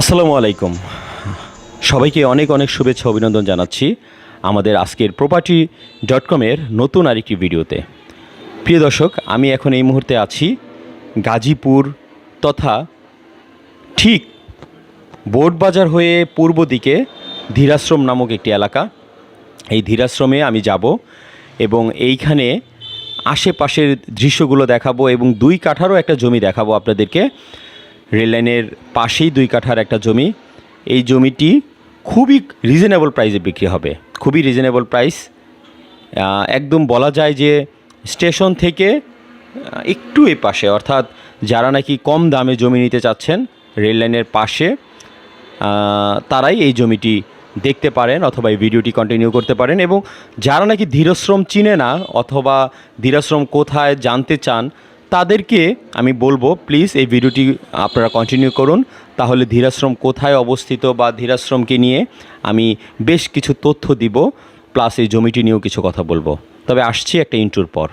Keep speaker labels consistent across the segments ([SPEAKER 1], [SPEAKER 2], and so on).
[SPEAKER 1] আসসালামু আলাইকুম। সবাইকে অনেক অনেক শুভেচ্ছা, অভিনন্দন জানাচ্ছি আমাদের আজকের প্রপার্টি ডট কমের নতুন আরেকটি ভিডিওতে। প্রিয় দর্শক, আমি এখন এই মুহূর্তে আছি গাজীপুর তথা ঠিক বোর্ডবাজার হয়ে পূর্ব দিকে ধীরাশ্রম নামক একটি এলাকা। এই ধীরাশ্রমে আমি যাব এবং এইখানে আশেপাশের দৃশ্যগুলো দেখাবো এবং দুই কাঠারও একটা জমি দেখাবো আপনাদেরকে। রেললাইনের পাশেই দুই কাঠার একটা জমি। এই জমিটি খুবই রিজনেবল প্রাইসে বিক্রি হবে। খুবই রিজনেবল প্রাইস একদম বলা যায় যে স্টেশন থেকে একটু এই পাশে, অর্থাৎ যারা নাকি কম দামে জমি নিতে চাচ্ছেন রেল লাইনের পাশে তারাই এই জমিটি দেখতে পারেন অথবা এই ভিডিওটি কন্টিনিউ করতে পারেন এবং যারা নাকি ধীরশ্রম চিনে না অথবা ধীরাশ্রম কোথায় জানতে চান তাদেরকে আমি বলব প্লিজ এই ভিডিওটি আপনারা কন্টিনিউ করুন। তাহলে ধীরাশ্রম কোথায় অবস্থিত বা ধীরাশ্রমকে নিয়ে আমি বেশ কিছু তথ্য দিব প্লাস এই জমিটি নিয়েও কিছু কথা বলব। তবে আসছি একটা ইন্টুর পর।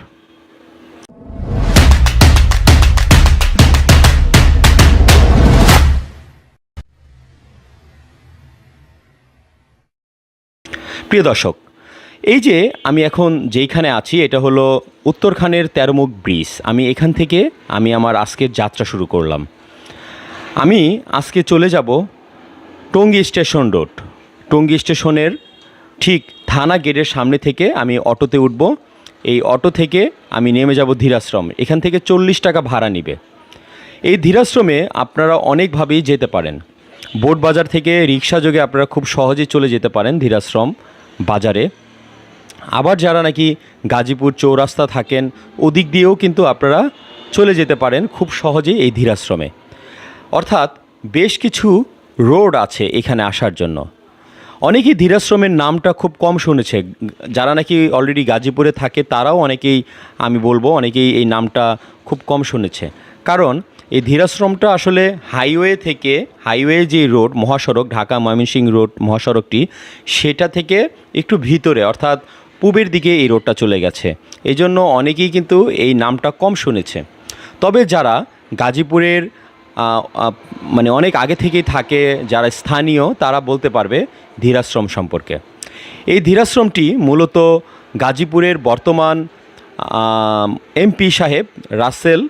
[SPEAKER 1] প্রিয় দর্শক এই যে আমি এখন যেইখানে আছি, এটা হলো উত্তরখানের তেরোমুখ ব্রিজ। আমি এখান থেকে আমি আমার আজকের যাত্রা শুরু করলাম। আমি আজকে চলে যাব টঙ্গী স্টেশন রোড। টঙ্গী স্টেশনের ঠিক থানা গেটের সামনে থেকে আমি অটোতে উঠব। এই অটো থেকে আমি নেমে যাব ধীরাশ্রম। এখান থেকে চল্লিশ টাকা ভাড়া নিবে। এই ধীরাশ্রমে আপনারা অনেকভাবেই যেতে পারেন। বোট বাজার থেকে রিক্সা যোগে আপনারা খুব সহজেই চলে যেতে পারেন ধীরাশ্রম বাজারে। আবার যারা নাকি গাজীপুর চৌরাস্তা থাকেন, ওদিক দিয়েও কিন্তু আপনারা চলে যেতে পারেন খুব সহজেই এই ধীরাশ্রমে। অর্থাৎ বেশ কিছু রোড আছে এখানে আসার জন্য। অনেকেই ধীরাশ্রমের নামটা খুব কম শুনেছে। যারা নাকি অলরেডি গাজীপুরে থাকে, তারাও অনেকেই, আমি বলব, অনেকেই এই নামটা খুব কম শুনেছে। কারণ এই ধীরাশ্রমটা আসলে হাইওয়ে থেকে, হাইওয়ে যে রোড, মহাসড়ক ঢাকা ময়মনসিংহ রোড মহাসড়কটি, সেটা থেকে একটু ভিতরে। অর্থাৎ পূবের দিকে এই রোডটা চলে গেছে। এই জন্য অনেকেই কিন্তু এই নামটা কম শুনেছে। তবে যারা গাজীপুরের মানে অনেক আগে থেকেই থাকে, যারা স্থানীয়, তারা বলতে পারবে ধীরাশ্রম সম্পর্কে। এই ধীরাশ্রমটি মূলত গাজীপুরের বর্তমান এমপি সাহেব রাসেল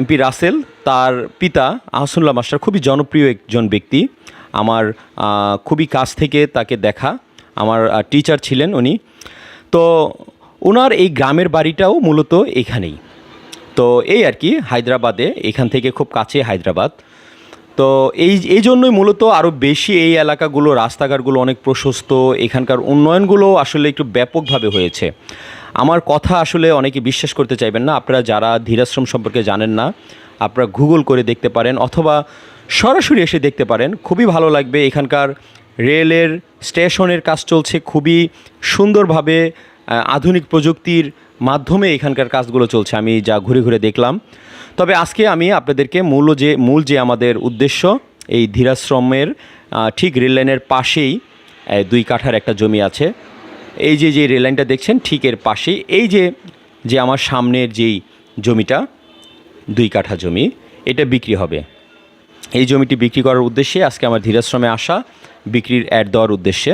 [SPEAKER 1] এমপি রাসেল, তার পিতা আহসুল্লাহ মাস্টার, খুবই জনপ্রিয় একজন ব্যক্তি। আমার খুবই কাছ থেকে তাকে দেখা। আমার টিচার ছিলেন উনি। তো ওনার এই গ্রামের বাড়িটাও মূলত এখানেই। তো এই আর কি, হায়দ্রাবাদে, এখান থেকে খুব কাছে হায়দ্রাবাদ। তো এই এই জন্যই মূলত আরও বেশি এই এলাকাগুলো, রাস্তাঘাটগুলো অনেক প্রশস্ত। এখানকার উন্নয়নগুলো আসলে একটু ব্যাপকভাবে হয়েছে। আমার কথা আসলে অনেকে বিশ্বাস করতে চাইবেন না। আপনারা যারা ধীরাশ্রম সম্পর্কে জানেন না, আপনারা গুগল করে দেখতে পারেন অথবা সরাসরি এসে দেখতে পারেন। খুবই ভালো লাগবে এখানকার রেলের স্টেশনের কাজ চলছে খুবই সুন্দরভাবে আধুনিক প্রযুক্তির মাধ্যমে এখানকার কাজগুলো চলছে, আমি যা ঘুরে ঘুরে দেখলাম। তবে আজকে আমি আপনাদেরকে মূল যে মূল যে আমাদের উদ্দেশ্য, এই ধীরাশ্রমের ঠিক রেললাইনের পাশেই দুই কাঠার একটা জমি আছে। এই যে যে রেললাইনটা দেখছেন, ঠিক এর পাশেই, এই যে যে আমার সামনের যেই জমিটা, দুই কাঠা জমি, এটা বিক্রি হবে। এই জমিটি বিক্রি করার উদ্দেশ্যে আজকে আমার ধীরাশ্রমে আসা বিক্রির অ্যাড দেওয়ার উদ্দেশ্যে।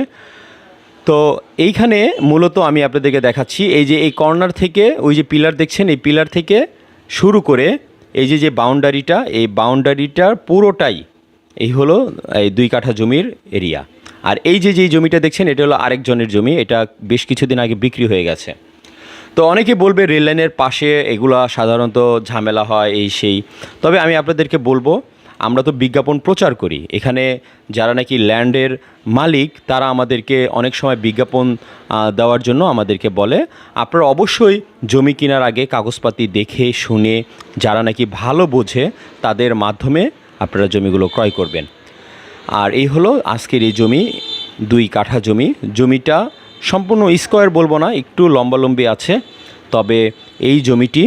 [SPEAKER 1] তো এইখানে মূলত আমি আপনাদেরকে দেখাচ্ছি, এই যে এই কর্নার থেকে, ওই যে পিলার দেখছেন, এই পিলার থেকে শুরু করে এই যে যে বাউন্ডারিটা, এই বাউন্ডারিটার পুরোটাই এই হলো, এই দুই কাঠা জমির এরিয়া। আর এই যে যেই জমিটা দেখছেন, এটা হলো আরেকজনের জমি, এটা বেশ কিছুদিন আগে বিক্রি হয়ে গেছে। তো অনেকে বলবে, রেল লাইনের পাশে এগুলা সাধারণত ঝামেলা হয়, এই সেই। তবে আমি আপনাদেরকে বলব আমরা তো বিজ্ঞাপন প্রচার করি। এখানে যারা নাকি ল্যান্ডের মালিক, তারা আমাদেরকে অনেক সময় বিজ্ঞাপন দেওয়ার জন্য আমাদেরকে বলে। আপনারা অবশ্যই জমি কেনার আগে কাগজপাতি দেখে, শুনে, যারা নাকি ভালো বোঝে, তাদের মাধ্যমে আপনারা জমিগুলো ক্রয় করবেন। আর এই হলো আজকের এই জমি, দুই কাঠা জমি। জমিটা সম্পূর্ণ স্কোয়ার বলব না, একটু লম্বালম্বি আছে। তবে এই জমিটি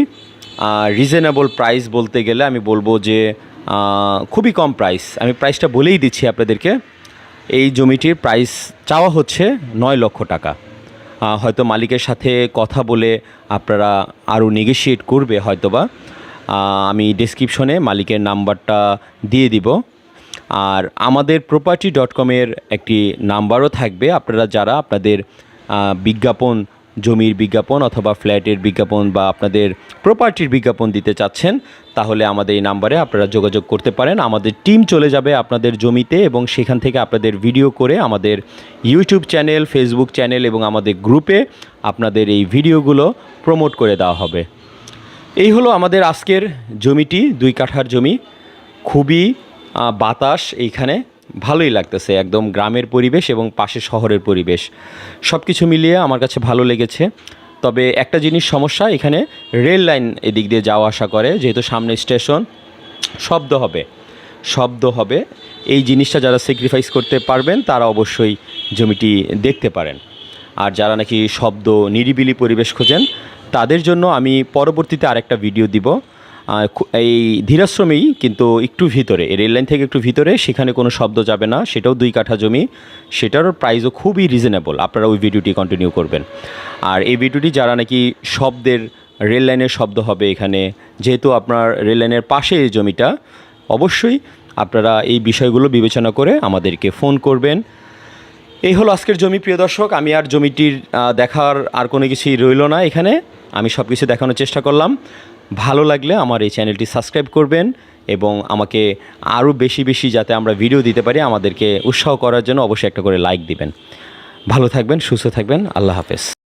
[SPEAKER 1] রিজনেবল প্রাইস বলতে গেলে আমি বলব যে খুবই কম প্রাইস আমি প্রাইসটা বলেই দিচ্ছি আপনাদেরকে। এই জমিটির প্রাইস চাওয়া হচ্ছে নয় লক্ষ টাকা। হয়তো মালিকের সাথে কথা বলে আপনারা আরও নেগোশিয়েট করবে হয়তোবা। আমি ডেসক্রিপশনে মালিকের নাম্বারটা দিয়ে দিব। আর আমাদের প্রপার্টি ডট কমের একটি নাম্বারও থাকবে। আপনারা যারা আপনাদের বিজ্ঞাপন জমির বিজ্ঞাপন অথবা ফ্ল্যাটের বিজ্ঞাপন বা আপনাদের প্রপার্টির বিজ্ঞাপন দিতে চাচ্ছেন, তাহলে আমাদের এই নাম্বারে আপনারা যোগাযোগ করতে পারেন। আমাদের টিম চলে যাবে আপনাদের জমিতে এবং সেখান থেকে আপনাদের ভিডিও করে আমাদের ইউটিউব চ্যানেল ফেসবুক চ্যানেল এবং আমাদের গ্রুপে আপনাদের এই ভিডিওগুলো প্রমোট করে দেওয়া হবে। এই হলো আমাদের আজকের জমিটি, দুই কাঠার জমি। খুবই বাতাস এইখানে। ভালোই লাগতেছে, একদম গ্রামের পরিবেশ এবং পাশে শহরের পরিবেশ। সব কিছু মিলিয়ে আমার কাছে ভালো লেগেছে। তবে একটা জিনিস সমস্যা, এখানে রেল লাইন এদিক দিয়ে যাওয়া আসা করে, যেহেতু সামনে স্টেশন, শব্দ হবে শব্দ হবে। এই জিনিসটা যারা স্যাক্রিফাইস করতে পারবেন, তারা অবশ্যই জমিটি দেখতে পারেন। আর যারা নাকি শব্দ, নিরিবিলি পরিবেশ খোঁজেন, তাদের জন্য আমি পরবর্তীতে আরেকটা ভিডিও দিব। এই ধীরাশ্রমেই কিন্তু একটু ভিতরে রেললাইন থেকে একটু ভিতরে, সেখানে কোনো শব্দ যাবে না, সেটাও দুই কাঠা জমি, সেটারও প্রাইসও খুবই রিজনেবল আপনারা ওই ভিডিওটি কন্টিনিউ করবেন। আর এই ভিডিওটি যারা নাকি শব্দের রেল লাইনের শব্দ হবে এখানে, যেহেতু আপনার রেল লাইনের পাশে এই জমিটা, অবশ্যই আপনারা এই বিষয়গুলো বিবেচনা করে আমাদেরকে ফোন করবেন। এই হলো আজকের জমি, প্রিয় দর্শক। আমি আর জমিটির দেখার আর কোনো কিছুই রইল না এখানে। আমি সব কিছু দেখানোর চেষ্টা করলাম। ভালো লাগলে আমার এই চ্যানেলটি সাবস্ক্রাইব করবেন এবং আমাকে আরও বেশি বেশি যাতে আমরা ভিডিও দিতে পারি, আমাদেরকে উৎসাহ করার জন্য অবশ্যই একটা করে লাইক দিবেন। ভালো থাকবেন, সুস্থ থাকবেন, আল্লাহ হাফেজ।